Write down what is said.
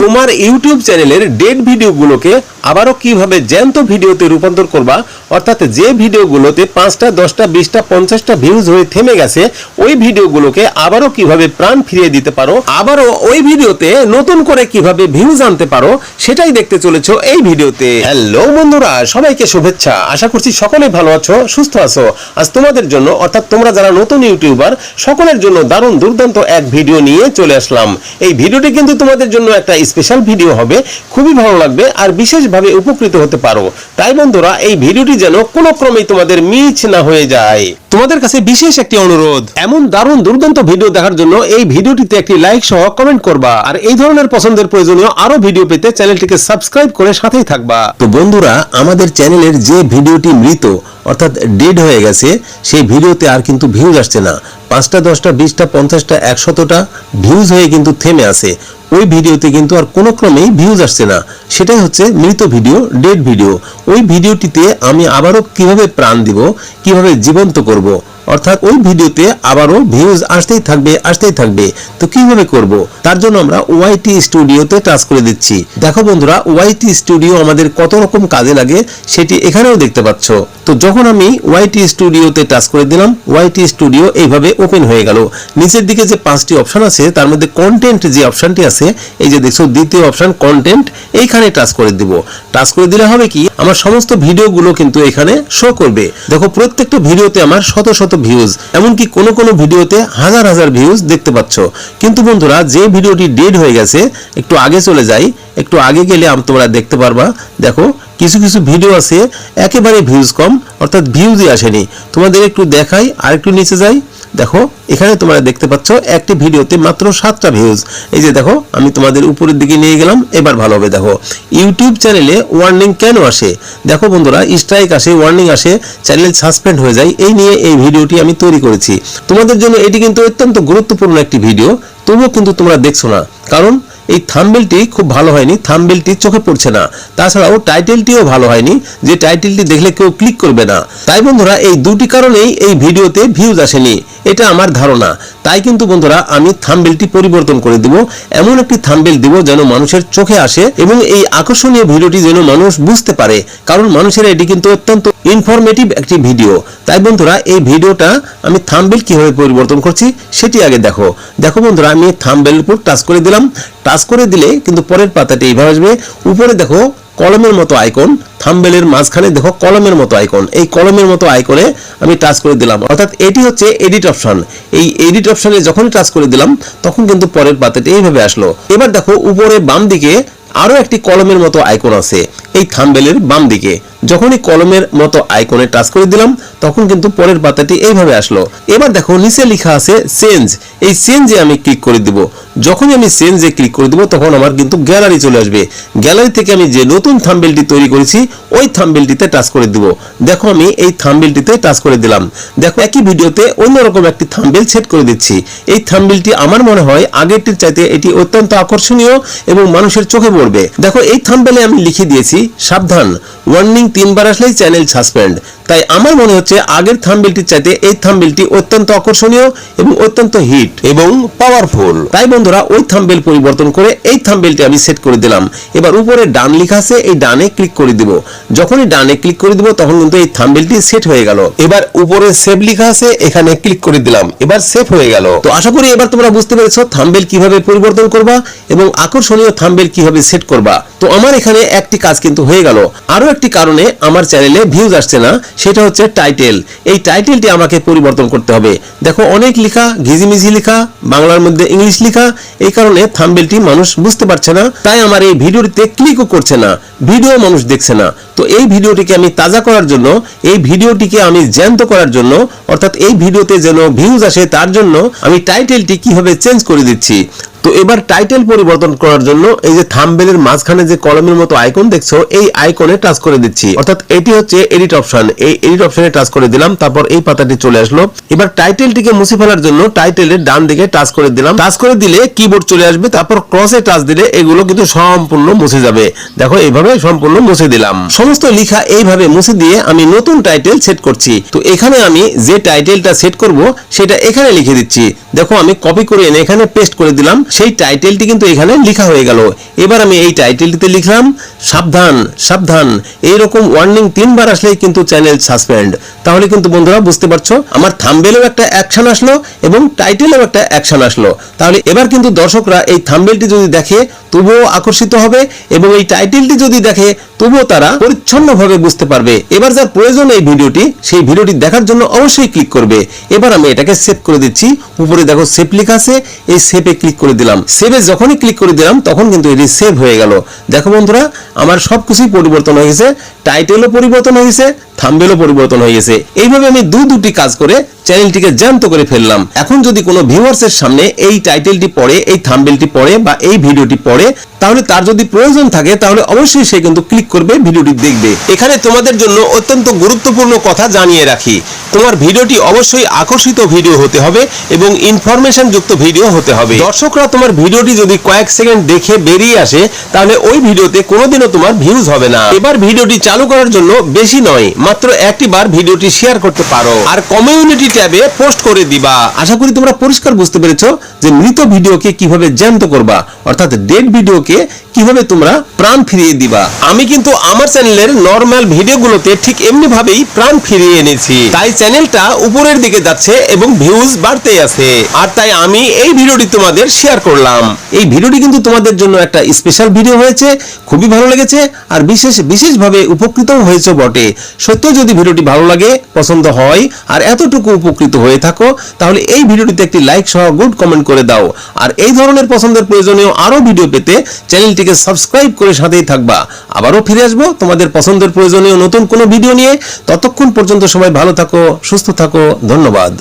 তোমার ইউটিউব চ্যানেলের ডেড ভিডিওগুলোকে আবারও কীভাবে জ্যান্ত ভিডিওতে রূপান্তর করবা, অর্থাৎ যে ভিডিওগুলোতে পাঁচটা, দশটা, বিশটা, পঞ্চাশটা ভিউজ হয়ে থেমে গেছে, ওই ভিডিওগুলোকে আবারও কীভাবে প্রাণ ফিরিয়ে দিতে পারো, আবারও ওই ভিডিওতে নতুন করে কীভাবে ভিউজ আনতে পারো, সেটাই দেখতে চলেছো এই ভিডিওতে। হ্যালো বন্ধুরা, সবাইকে শুভেচ্ছা। আশা করছি সকলে ভালো আছো, সুস্থ আছো। আজ তোমাদের জন্য, অর্থাৎ তোমরা যারা নতুন ইউটিউবার, সকলের জন্য দারুণ দুর্দান্ত এক ভিডিও নিয়ে চলে আসলাম। এই ভিডিওটি কিন্তু তোমাদের জন্য একটা স্পেশাল ভিডিও হবে, খুবই ভালো লাগবে, আর বিশেষভাবে উপকৃত হতে পারো। তাই বন্ধুরা, এই ভিডিওটি যেন কোনো ক্রমেই তোমাদের মিছ না হয়ে যায়। তোমাদের কাছে বিশেষ একটি অনুরোধ, এমন দারুণ দুর্দান্ত ভিডিও দেখার জন্য এই ভিডিওটিতে একটি লাইক সহ কমেন্ট করবা। আর এই ধরনের পছন্দের প্রয়োজনীয় আরও ভিডিও পেতে চ্যানেলটিকে সাবস্ক্রাইব করে সাথেই থাকবা। তো বন্ধুরা, আমাদের চ্যানেলের যে ভিডিওটি মৃত, অর্থাৎ ডেড হয়ে গেছে, সেই ভিডিওতে আর কিন্তু ভিউজ আসছে না। পাঁচটা, দশটা, বিশটা, পঞ্চাশটা, একশতটা ভিউজ হয়ে কিন্তু থেমে আছে। ওই ভিডিওতে কিন্তু আর কোনো ক্রমেই ভিউজ আসছে না। সেটাই হচ্ছে মৃত ভিডিও ডেড ভিডিও। ওই ভিডিওটিতে আমি আবারও কীভাবে প্রাণ দিব, কীভাবে জীবন্ত করব অর্থাৎ ওই ভিডিওতে আবারও ভিউজ আসতেই থাকবে আসতেই থাকবে। তো কীভাবে করব? তার জন্য আমরা ওয়াইটি স্টুডিওতে টাচ করে দিচ্ছি। দেখো বন্ধুরা ওয়াইটি স্টুডিও আমাদের কত রকম কাজে লাগে সেটি এখানেও দেখতে পাচ্ছ। তো যখন আমি ওয়াইটি স্টুডিওতে টাচ করে দিলাম ওয়াইটি স্টুডিও এইভাবে ওপেন হয়ে গেল। নিচের দিকে যে পাঁচটি অপশন আছে, তার মধ্যে কন্টেন্ট যে অপশনটি আছে, এই যে দেখছ দ্বিতীয় অপশন কন্টেন্ট এইখানে টাচ করে দিব। টাচ করে দিলে হবে কি, আমার সমস্ত ভিডিওগুলো কিন্তু এখানে শো করবে। দেখো প্রত্যেকটা ভিডিওতে আমার শত শত ভিউজ এমনকি কোনো কোনো ভিডিওতে হাজার হাজার ভিউজ দেখতে পাচ্ছ। কিন্তু বন্ধুরা, যে ভিডিওটি ডেড হয়ে গেছে, একটু আগে চলে যাই, একটু আগে গেলে আমি তোমরা দেখতে পারবা। দেখো, কিছু কিছু ভিডিও আছে, একেবারে ভিউজ কম, অর্থাৎ ভিউজই আসেনি। তোমাদের একটু দেখাই আর একটু নিচে যাই। দেখো, এখানে তোমরা দেখতে পাচ্ছ, একটি ভিডিওতে মাত্র সাতটা ভিউজ এই যে দেখো, আমি তোমাদের উপরের দিকে নিয়ে গেলাম, এবার ভালো হবে, দেখো। ইউটিউব চ্যানেলে ওয়ার্নিং কেন আসে? দেখো বন্ধুরা স্ট্রাইক আসে ওয়ার্নিং আসে চ্যানেল সাসপেন্ড হয়ে যায়, এই নিয়ে এই ভিডিওটি আমি তৈরি করেছি। তোমাদের জন্য এটি কিন্তু অত্যন্ত গুরুত্বপূর্ণ একটি ভিডিও তবুও কিন্তু তোমরা দেখছ না। কারণ এই থাম্বেলটি খুব ভালো হয়নি থাম্বেলটি চোখে পড়ছে না। তাছাড়াও টাইটেলটিও ভালো হয়নি, যে টাইটেলটি দেখলে কেউ ক্লিক করবে না। তাই বন্ধুরা, এই দুটি কারণেই এই ভিডিওতে ভিউজ আসেনি, এটা আমার ধারণা। তাই কিন্তু বন্ধুরা, আমি থাম্বেলটি পরিবর্তন করে দিব, এমন একটি থাম্বেল দিব যেন মানুষের চোখে আসে এবং এই আকর্ষণীয় ভিডিওটি যেন মানুষ বুঝতে পারে, কারণ মানুষের এটি কিন্তু অত্যন্ত ইনফরমেটিভ একটি ভিডিও। তাই বন্ধুরা, এই ভিডিওটা আমি থাম্বেল কীভাবে পরিবর্তন করছি, সেটি আগে দেখো। দেখো বন্ধুরা, আমি থাম্বেল উপর টাচ করে দিলাম টাচ করে দিলে কিন্তু পরের পাতাটি এইভাবে আসবে। উপরে দেখো কলমের মতো আইকন, থাম্বেলের মাঝখানে দেখো কলমের মতো আইকন। এই কলমের মতো আইকনে আমি টাচ করে দিলাম। অর্থাৎ এটি হচ্ছে এডিট অপশন। এই এডিট অপশনে যখনই টাচ করে দিলাম, তখন কিন্তু পরের পাতাটি এইভাবে আসলো। এবার দেখো উপরে বাম দিকে আরও একটি কলমের মতো আইকন আছে, এই থাম্বেলের বাম দিকে। যখনই কলমের মতো আইকনে টাচ করে দিলাম, তখন কিন্তু পরের পাতাটি এইভাবে আসলো। এবার দেখো নিচে লেখা আছে চেঞ্জ। এই চেঞ্জে আমি ক্লিক করে দিব। যখনই আমি চেঞ্জে ক্লিক করে দিব, তখন আমার কিন্তু গ্যালারি চলে আসবে। গ্যালারি থেকে আমি যে নতুন থাম্বেলটি তৈরি করেছি, ওই থাম্বেলটিতে টাচ করে দিব। দেখো আমি এই থাম্বেলটিতে টাচ করে দিলাম। দেখো একই ভিডিওতে অন্যরকম একটি থাম্বেল সেট করে দিচ্ছি। এই থাম্বেলটি আমার মনে হয় আগেরটির চাইতে এটি অত্যন্ত আকর্ষণীয় এবং মানুষের চোখে পড়বে। দেখো এই থাম্বেলে আমি লিখে দিয়েছি, সাবধান ওয়ার্নিং তিনবার আসলেই চ্যানেল সাসপেন্ড তাই আমার মনে হচ্ছে আগের থাম্বেলটির চাইতে এই থাম্বেলটি অত্যন্ত আকর্ষণীয় এবং অত্যন্ত হিট এবং পাওয়ারফুল তাই বন্ধুরা ওই থাম্বেল পরিবর্তন করে এই থাম্বেলটি আমি সেট করে দিলাম। এবার উপরে ডান লেখা আছে, এই ডানে ক্লিক করে দিব। যখনই ডানে ক্লিক করে দিব, তখন কিন্তু এই থাম্বেলটি সেট হয়ে গেল। এবার উপরে সেভ লেখা আছে, এখানে ক্লিক করে দিলাম। এবার সেভ হয়ে গেল। তো আশা করি এবার তোমরা বুঝতে পেরেছ থাম্বেল কীভাবে পরিবর্তন করবা এবং আকর্ষণীয় থাম্বেল কীভাবে সেট করবা। তো আমার এখানে একটি কাজ কিন্তু হয়ে গেল। আরও একটি কারণে আমার চ্যানেলে ভিউজ আসছে না, সেটা হচ্ছে টাইটেল এই টাইটেলটি আমাকে পরিবর্তন করতে হবে। দেখো অনেক লেখা, ঘিজিমিজি লেখা, বাংলার মধ্যে ইংলিশ লেখা এই কারণে থাম্বেলটি মানুষ বুঝতে পারছে না, তাই আমার এই ভিডিওটিতে ক্লিকও করছে না, ভিডিও মানুষ দেখছে না। তো এই ভিডিওটিকে আমি তাজা করার জন্য, এই ভিডিওটিকে আমি জ্যান্ত করার জন্য, অর্থাৎ এই ভিডিওতে যেন ভিউজ আসে তার জন্য আমি টাইটেলটি কীভাবে চেঞ্জ করে দিচ্ছি তো এবার টাইটেল পরিবর্তন করার জন্য এই যে থাম্বেলের মাঝখানে যে কলমের মতো আইকন দেখছ, এই আইকনে টাচ করে দিচ্ছি। অর্থাৎ এটি হচ্ছে এডিট অপশন এই এডিট অপশনে টাচ করে দিলাম, তারপর এই পাতাটি চলে আসলো। এবার টাইটেলটিকে মুছে ফেলার জন্য টাইটেলের ডান দিকে টাচ করে দিলাম। টাচ করে দিলে কিবোর্ড চলে আসবে, তারপর ক্রসে টাচ দিলে এগুলো কিন্তু সম্পূর্ণ মুছে যাবে। দেখো, এইভাবে সম্পূর্ণ মুছে দিলাম। সমস্ত লেখা এইভাবে মুছে দিয়ে আমি নতুন টাইটেল সেট করছি। তো এখানে আমি যে টাইটেলটা সেট করব, সেটা এখানে লিখে দিচ্ছি। দেখো, আমি কপি করে এনে এখানে পেস্ট করে দিলাম। সেই টাইটেলটি কিন্তু এখানে লেখা হয়ে গেল। এবার আমি এই টাইটেলটিতে লিখলাম, সাবধান সাবধান। এইরকম ওয়ার্নিং তিনবার আসলেই কিন্তু চ্যানেল সাসপেন্ড তাহলে কিন্তু বন্ধুরা বুঝতে পারছ, আমার থাম্বেলেও একটা অ্যাকশন আসলো এবং টাইটেলেও একটা অ্যাকশন আসলো। তাহলে এবার কিন্তু দর্শকরা এই থাম্বেলটি যদি দেখে, তবুও আকর্ষিত হবে এবং এই টাইটেলটি যদি দেখে, তবুও তারা পরিচ্ছন্নভাবে বুঝতে পারবে। এবার যার প্রয়োজন এই ভিডিওটি, সেই ভিডিওটি দেখার জন্য অবশ্যই ক্লিক করবে। এবার আমি এটাকে সেভ করে দিচ্ছি। উপরে দেখো সেভ লেখা আছে, এই সেভে ক্লিক করে দিলাম। সেভে যখনই ক্লিক করে দিলাম, তখন কিন্তু এটি সেভ হয়ে গেল। দেখো বন্ধুরা, আমার সব কিছুই পরিবর্তন হয়ে গেছে। টাইটেলও পরিবর্তন হয়ে গেছে থাম্বেলও পরিবর্তন হয়ে গেছে। এইভাবে আমি দু দুটি কাজ করে চ্যানেলটিকে জ্যান্ত করে ফেললাম। এখন যদি কোনো ভিউয়ার্সের সামনে এই টাইটেলটি পড়ে, এই থাম্বেলটি পড়ে বা এই ভিডিওটি পড়ে তাহলে তার যদি প্রয়োজন থাকে, তাহলে অবশ্যই সে কিন্তু ক্লিক করবে, ভিডিওটি দেখবে। এখানে তোমাদের জন্য অত্যন্ত গুরুত্বপূর্ণ কথা জানিয়ে রাখি। তোমার ভিডিওটি অবশ্যই আকর্ষিত ভিডিও হতে হবে এবং ইনফরমেশন যুক্ত ভিডিও হতে হবে। দর্শকরা তোমার ভিডিওটি যদি কয়েক সেকেন্ড দেখে বেরিয়ে আসে, তাহলে ওই ভিডিওতে কোনোদিনও তোমার ভিউজ হবে না। এবার ভিডিওটি চালু করার জন্য বেশি নয়, মাত্র একটি বার ভিডিওটি শেয়ার করতে পারো। আর কমিউনিটি ট্যাবে পোস্ট করে দিবা। আশা করি তোমরা পরিষ্কার বুঝতে পেরেছ যে মৃত ভিডিওকে কীভাবে জ্যান্ত করবা, অর্থাৎ ডেড ভিডিওকে quê? কীভাবে তোমরা প্রাণ ফিরিয়ে দিবা? আমি কিন্তু আমার চ্যানেলের নর্মাল ভিডিওগুলোতে ঠিক এমনি ভাবেই প্রাণ ফিরিয়ে এনেছি। তাই চ্যানেলটা উপরের দিকে যাচ্ছে এবং ভিউজ বাড়তে আছে। আর তাই আমি এই ভিডিওটি তোমাদের শেয়ার করলাম। এই ভিডিওটি কিন্তু তোমাদের জন্য একটা স্পেশাল ভিডিও হয়েছে, খুবই ভালো লেগেছে, আর বিশেষ, বিশেষভাবে উপকৃত হয়েছে বটে। সত্য, যদি ভিডিওটি ভালো লাগে, পছন্দ হয়, আর এতটুকু উপকৃত হয়ে থাকো, তাহলে এই ভিডিওটিতে একটি লাইক সহ গুড কমেন্ট করে দাও। আর এই ধরনের পছন্দের প্রয়োজনীয় আরও ভিডিও পেতে চ্যানেলটিকে সাবস্ক্রাইব করে সাথেই থাকবা। আবারও ফিরে আসব তোমাদের পছন্দের প্রয়োজনীয় নতুন কোনো ভিডিও নিয়ে। ততক্ষণ পর্যন্ত সবাই ভালো থাকো, সুস্থ থাকো, ধন্যবাদ।